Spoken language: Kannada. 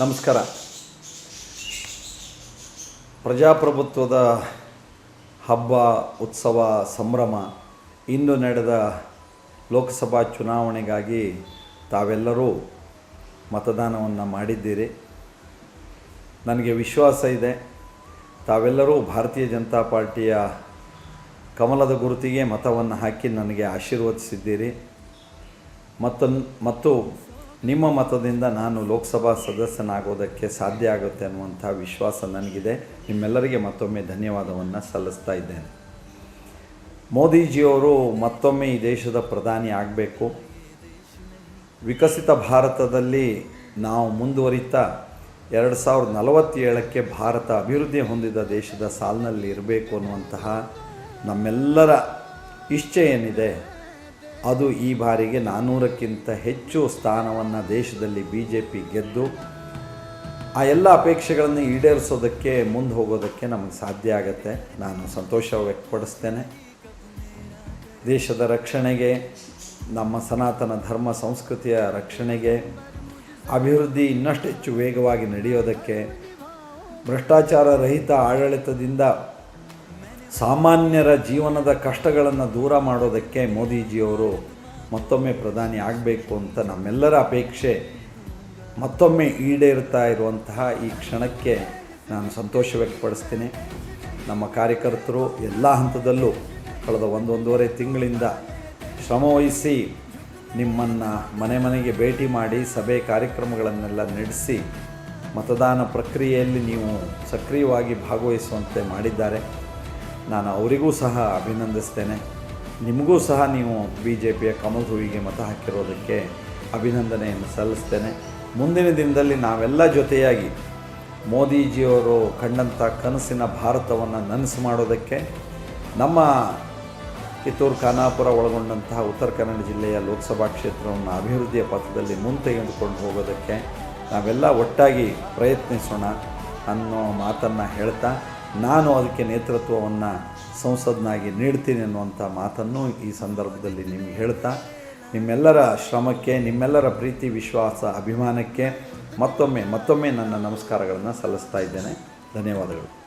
ನಮಸ್ಕಾರ. ಪ್ರಜಾಪ್ರಭುತ್ವದ ಹಬ್ಬ, ಉತ್ಸವ, ಸಂಭ್ರಮ ಇಂದು ನಡೆದ ಲೋಕಸಭಾ ಚುನಾವಣೆಗಾಗಿ ತಾವೆಲ್ಲರೂ ಮತದಾನವನ್ನು ಮಾಡಿದ್ದೀರಿ. ನನಗೆ ವಿಶ್ವಾಸ ಇದೆ. ತಾವೆಲ್ಲರೂ ಭಾರತೀಯ ಜನತಾ ಪಾರ್ಟಿಯ ಕಮಲದ ಗುರುತಿಗೆ ಮತವನ್ನು ಹಾಕಿ ನನಗೆ ಆಶೀರ್ವದಿಸಿದ್ದೀರಿ. ಮತ್ತು ಮತ್ತು ನಿಮ್ಮ ಮತದಿಂದ ನಾನು ಲೋಕಸಭಾ ಸದಸ್ಯನಾಗೋದಕ್ಕೆ ಸಾಧ್ಯ ಆಗುತ್ತೆ ಅನ್ನುವಂಥ ವಿಶ್ವಾಸ ನನಗಿದೆ. ನಿಮ್ಮೆಲ್ಲರಿಗೆ ಮತ್ತೊಮ್ಮೆ ಧನ್ಯವಾದವನ್ನು ಸಲ್ಲಿಸ್ತಾ ಇದ್ದೇನೆ. ಮೋದಿಜಿಯವರು ಮತ್ತೊಮ್ಮೆ ಈ ದೇಶದ ಪ್ರಧಾನಿ ಆಗಬೇಕು. ವಿಕಸಿತ ಭಾರತದಲ್ಲಿ ನಾವು ಮುಂದುವರಿತಾ ಎರಡು ಸಾವಿರದ ನಲವತ್ತೇಳಕ್ಕೆ ಭಾರತ ಅಭಿವೃದ್ಧಿ ಹೊಂದಿದ ದೇಶದ ಸಾಲಿನಲ್ಲಿ ಇರಬೇಕು ಅನ್ನುವಂತಹ ನಮ್ಮೆಲ್ಲರ ಇಚ್ಛೆ ಏನಿದೆ ಅದು ಈ ಬಾರಿಗೆ ನಾನ್ನೂರಕ್ಕಿಂತ ಹೆಚ್ಚು ಸ್ಥಾನವನ್ನು ದೇಶದಲ್ಲಿ ಬಿ ಜೆ ಪಿ ಗೆದ್ದು, ಆ ಎಲ್ಲ ಅಪೇಕ್ಷೆಗಳನ್ನು ಈಡೇರಿಸೋದಕ್ಕೆ, ಮುಂದೆ ಹೋಗೋದಕ್ಕೆ ನಮಗೆ ಸಾಧ್ಯ ಆಗುತ್ತೆ. ನಾನು ಸಂತೋಷ ವ್ಯಕ್ತಪಡಿಸ್ತೇನೆ. ದೇಶದ ರಕ್ಷಣೆಗೆ, ನಮ್ಮ ಸನಾತನ ಧರ್ಮ ಸಂಸ್ಕೃತಿಯ ರಕ್ಷಣೆಗೆ, ಅಭಿವೃದ್ಧಿ ಇನ್ನಷ್ಟು ಹೆಚ್ಚು ವೇಗವಾಗಿ ನಡೆಯೋದಕ್ಕೆ, ಭ್ರಷ್ಟಾಚಾರ ರಹಿತ ಆಡಳಿತದಿಂದ ಸಾಮಾನ್ಯರ ಜೀವನದ ಕಷ್ಟಗಳನ್ನು ದೂರ ಮಾಡೋದಕ್ಕೆ ಮೋದಿಜಿಯವರು ಮತ್ತೊಮ್ಮೆ ಪ್ರಧಾನಿ ಆಗಬೇಕು ಅಂತ ನಮ್ಮೆಲ್ಲರ ಅಪೇಕ್ಷೆ. ಮತ್ತೊಮ್ಮೆ ಈಡೇರ್ತಾ ಇರುವಂತಹ ಈ ಕ್ಷಣಕ್ಕೆ ನಾನು ಸಂತೋಷ ವ್ಯಕ್ತಪಡಿಸ್ತೀನಿ. ನಮ್ಮ ಕಾರ್ಯಕರ್ತರು ಎಲ್ಲ ಹಂತದಲ್ಲೂ ಕಳೆದ ಒಂದು ಒಂದೂವರೆ ತಿಂಗಳಿಂದ ಶ್ರಮವಹಿಸಿ ನಿಮ್ಮನ್ನು ಮನೆ ಮನೆಗೆ ಭೇಟಿ ಮಾಡಿ ಸಭೆ ಕಾರ್ಯಕ್ರಮಗಳನ್ನೆಲ್ಲ ನಡೆಸಿ ಮತದಾನ ಪ್ರಕ್ರಿಯೆಯಲ್ಲಿ ನೀವು ಸಕ್ರಿಯವಾಗಿ ಭಾಗವಹಿಸುವಂತೆ ಮಾಡಿದ್ದಾರೆ. ನಾನು ಅವರಿಗೂ ಸಹ ಅಭಿನಂದಿಸ್ತೇನೆ. ನಿಮಗೂ ಸಹ ನೀವು ಬಿ ಜೆ ಪಿಯ ಕಮಲ್ ಹೂವಿಗೆ ಮತ ಹಾಕಿರೋದಕ್ಕೆ ಅಭಿನಂದನೆಯನ್ನು ಸಲ್ಲಿಸ್ತೇನೆ. ಮುಂದಿನ ದಿನದಲ್ಲಿ ನಾವೆಲ್ಲ ಜೊತೆಯಾಗಿ ಮೋದಿಜಿಯವರು ಕಂಡಂಥ ಕನಸಿನ ಭಾರತವನ್ನು ನನಸು ಮಾಡೋದಕ್ಕೆ ನಮ್ಮ ಕಿತ್ತೂರು ಖಾನಾಪುರ ಒಳಗೊಂಡಂತಹ ಉತ್ತರ ಕನ್ನಡ ಜಿಲ್ಲೆಯ ಲೋಕಸಭಾ ಕ್ಷೇತ್ರವನ್ನು ಅಭಿವೃದ್ಧಿಯ ಪಥದಲ್ಲಿ ಮುಂತೆಗೆದುಕೊಂಡು ಹೋಗೋದಕ್ಕೆ ನಾವೆಲ್ಲ ಒಟ್ಟಾಗಿ ಪ್ರಯತ್ನಿಸೋಣ ಅನ್ನೋ ಮಾತನ್ನು ಹೇಳ್ತಾ ನಾನು ಅದಕ್ಕೆ ನೇತೃತ್ವವನ್ನು ಸಂಸದನಾಗಿ ನೀಡ್ತೀನಿ ಅನ್ನುವಂಥ ಮಾತನ್ನು ಈ ಸಂದರ್ಭದಲ್ಲಿ ನಿಮ್ಗೆ ಹೇಳ್ತಾ, ನಿಮ್ಮೆಲ್ಲರ ಶ್ರಮಕ್ಕೆ, ನಿಮ್ಮೆಲ್ಲರ ಪ್ರೀತಿ, ವಿಶ್ವಾಸ, ಅಭಿಮಾನಕ್ಕೆ ಮತ್ತೊಮ್ಮೆ ಮತ್ತೊಮ್ಮೆ ನನ್ನ ನಮಸ್ಕಾರಗಳನ್ನು ಸಲ್ಲಿಸ್ತಾ ಇದ್ದೇನೆ. ಧನ್ಯವಾದಗಳು.